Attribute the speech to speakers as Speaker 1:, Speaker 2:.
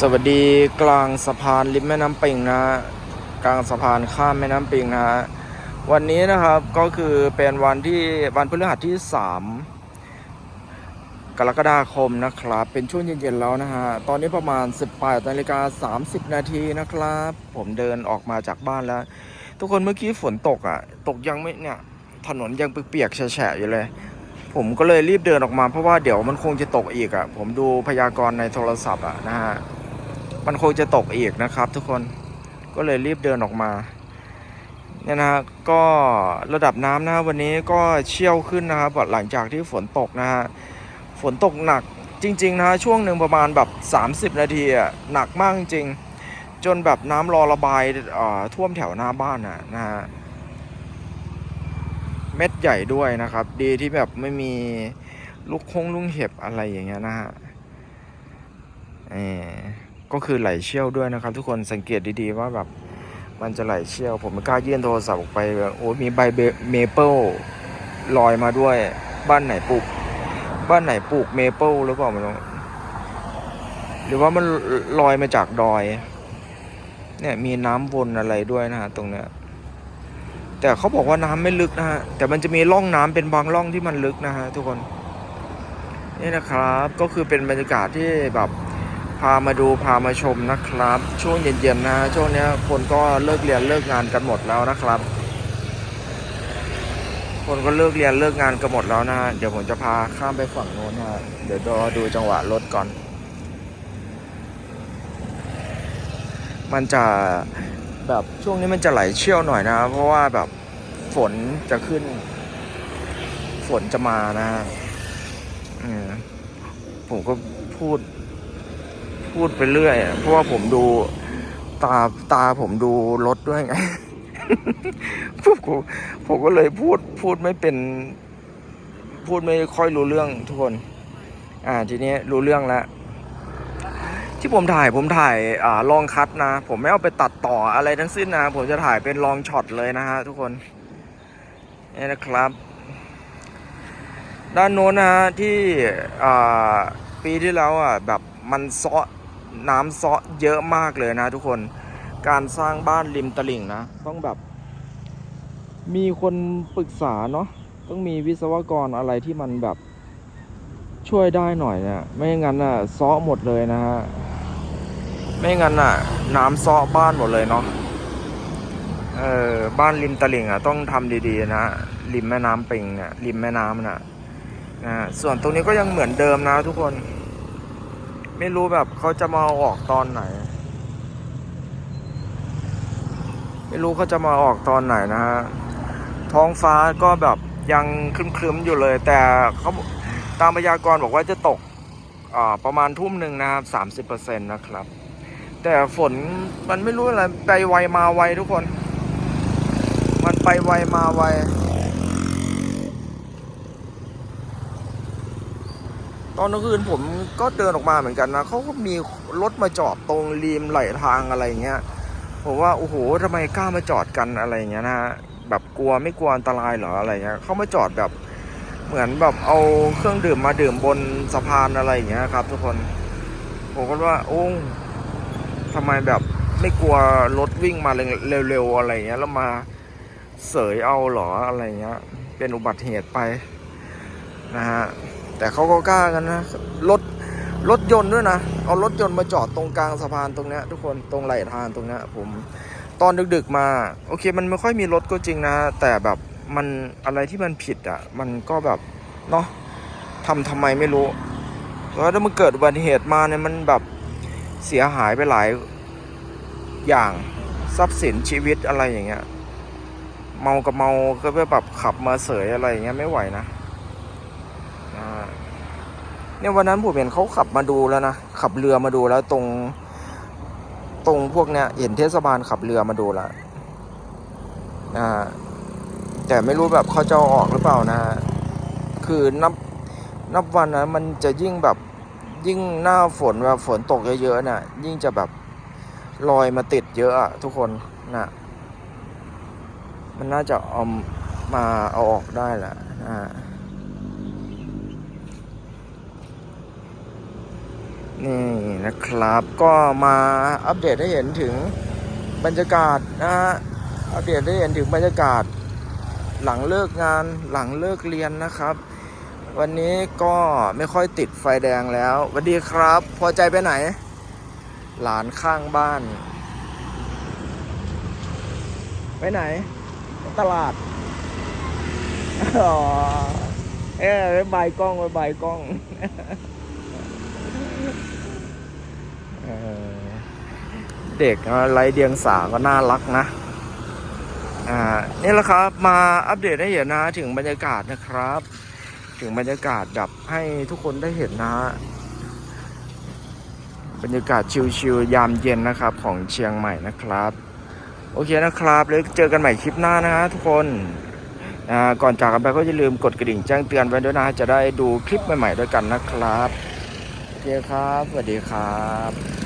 Speaker 1: สวัสดีกลางสะพานริมแม่น้ำปิงนะฮะกลางสะพานข้ามแม่น้ำปิงนะฮะวันนี้นะครับก็คือเป็นวันที่วันพฤหัสที่3กรกฎาคมนะครับ เป็นช่วงเย็นๆแล้วนะฮะตอนนี้ประมาณ 18นาฬิกา30 นาทีนะครับ ผมเดินออกมาจากบ้านแล้ว ทุกคนเมื่อกี้ฝนตกอะ ตกยังไม่เนี่ยถนนยังเปียกๆแฉะอยู่เลย ผมก็เลยรีบเดินออกมาเพราะว่าเดี๋ยวมันคงจะตกอีกอะ ผมดูพยากรณ์ในโทรศัพท์อะนะฮะ มันคงจะตกอีกนะครับ ทุกคนก็เลยรีบเดินออกมาเนี่ยนะฮะก็ระดับน้ำนะวันนี้ก็เชี่ยวขึ้นนะครับหลังจากที่ฝนตกนะฮะฝนตกหนักจริงๆนะช่วงหนึ่งประมาณแบบ 30 นาทีอะหนักมากจริง จนแบบน้ำรอระบายท่วมแถวหน้าบ้านอะนะฮะเม็ดใหญ่ด้วยนะครับ ดีที่แบบไม่มีลูกคงลุงเห็บอะไรอย่างเงี้ยนะฮะเออ ก็คือไหลเชี่ยวด้วยนะครับ ทุกคนสังเกตดีๆว่าแบบมันจะไหลเชี่ยว ผมไม่กล้ายื่นโทรศัพท์ออกไปโอ้มีใบเมเปิลลอยมาด้วย บ้านไหนปลูก บ้านไหนปลูกเมเปิลหรือเปล่าไม่รู้หรือว่ามันลอยมาจากดอย เนี่ยมีน้ำวนอะไรด้วยนะฮะตรงเนี้ยแต่เขาบอกว่าน้ำไม่ลึกนะฮะแต่มันจะมีร่องน้ำเป็นบางร่องที่มันลึกนะฮะทุกคนนี่นะครับก็คือเป็นบรรยากาศที่แบบามาดูพามาชมนะครับ ช่วงเย็นๆนะช่วงนี้คนก็เลิกเรียนเลิกงานกันหมดแล้วนะครับ คนก็เลิกเรียนเลิกงานกันหมดแล้วนะเดี๋ยวผมจะพาข้ามไปฝั่งโน้นนะเดี๋ยวรอดูจังหวะรถก่อน มันจะแบบช่วงนี้มันจะไหลเชี่ยวหน่อยนะ เพราะว่าแบบฝนจะขึ้น ฝนจะมานะฮะผมก็พูด พูดไปเรื่อยเพราะว่าผมดูตาตาผมดูรถด้วยไงผมก็ผมก็เลยพูดพูดไม่เป็น พูดไม่ค่อยรู้เรื่องทุกคน อ่าทีนี้รู้เรื่องแล้วที่ผมถ่ายผมถ่ายอ่าลองคัดนะ ผมไม่เอาไปตัดต่ออะไรทั้งสิ้นนะ ผมจะถ่ายเป็นลองช็อตเลยนะฮะทุกคนนี่นะครับ ด้านโน้นนะฮะที่อ่าปีที่แล้วอะแบบมันเซาะ น้ำซาะเยอะมากเลยนะทุกคน การสร้างบ้านริมตลิ่งนะ ต้องแบบ มีคนปรึกษาเนาะต้องมีวิศวกรอะไรที่มันแบบช่วยได้หน่อยเนี่ยไม่งั้นอะซาะหมดเลยนะฮะไม่งั้นอะ น้ำซาะบ้านหมดเลยเนาะเออบ้านริมตลิ่งอะต้องทำดีๆนะริมแม่น้ำปิงเนี่ยริมแม่น้ำน่ะนะส่วนตรงนี้ก็ยังเหมือนเดิมนะทุกคน ไม่รู้แบบเขาจะมาออกตอนไหน ไม่รู้เขาจะมาออกตอนไหนนะฮะท้องฟ้าก็แบบยังครึ้มๆอยู่เลย แต่เขาตามพยากรณ์บอกว่าจะตกประมาณทุ่มหนึ่งนะครับสามสิบเปอร์เซ็นต์นะครับ แต่ฝนมันไม่รู้อะไร ไปไวมาไวทุกคน มันไปไวมาไว ตอนกลางคืนผมก็เดินออกมาเหมือนกันนะเขาก็มีรถมาจอดตรงริมไหลทางอะไรเงี้ยผมว่าโอ้โหทำไมกล้ามาจอดกันอะไรเงี้ยนะฮะแบบกลัวไม่กลัวอันตรายหรออะไรเงี้ยเขามาจอดแบบเหมือนแบบเอาเครื่องดื่มมาดื่มบนสะพานอะไรอย่างเงี้ยครับ ทุกคนผมก็ว่าโอ้ทำไมแบบไม่กลัวรถวิ่งมาเร็วๆอะไรเงี้ยแล้วมาเสยเอาหรออะไรเงี้ยเป็นอุบัติเหตุไปนะฮะ แต่เขาก็กล้ากันนะรถรถยนต์ด้วยนะเอารถยนต์มาจอดตรงกลางสะพานตรงนี้ทุกคนตรงไหลทางตรงนี้ผมตอนดึกๆมา โอเค มันไม่ค่อยมีรถก็จริงนะ แต่แบบมันอะไรที่มันผิดอะ มันก็แบบเนาะทำทำไมไม่รู้แล้วถ้ามันเกิดอุบัติเหตุมาเนี่ยมันแบบเสียหายไปหลายอย่างทรัพย์สินชีวิตอะไรอย่างเงี้ย เมากับเมาก็แบบขับมาเสยอะไรอย่างเงี้ยไม่ไหวนะ เนี่ยวันนั้นผมเห็นเขาขับมาดูแล้วนะขับเรือมาดูแล้วตรง ตรงพวกเนี้ยเห็นเทศบาลขับเรือมาดูแล้วอ่าแต่ไม่รู้แบบเขาจะออกหรือเปล่านะ คือนับนับวันนะมันจะยิ่งแบบยิ่งหน้าฝนแบบฝนตกเยอะๆน่ะ ยิ่งจะแบบลอยมาติดเยอะอะทุกคนนะมันน่าจะเอามาเอาออกได้แหละอ่า นี่นะครับก็มาอัปเดตให้เห็นถึงบรรยากาศนะฮะอัปเดตให้เห็นถึงบรรยากาศหลังเลิกงานหลังเลิกเรียนนะครับ วันนี้ก็ไม่ค่อยติดไฟแดงแล้วสวัสดีครับ พอใจไปไหน หลานข้างบ้าน ไปไหน ตลาดอ๋อเอ้ยบายกล้องบายกล้อง เออ เด็กไรเดียงสาก็น่ารักนะอ่านี่แหละครับมาอัปเดตให้เห็นนะถึงบรรยากาศนะครับ ถึงบรรยากาศแบบให้ทุกคนได้เห็นนะ บรรยากาศชิลๆยามเย็นนะครับ ของเชียงใหม่นะครับ โอเคนะครับแล้วเจอกันใหม่คลิปหน้านะฮะทุกคนอ่าก่อนจากกันไปก็อย่าลืมกดกระดิ่งแจ้งเตือนไว้ด้วยนะ จะได้ดูคลิปใหม่ๆด้วยกันนะครับ โอเคครับ สวัสดีครับ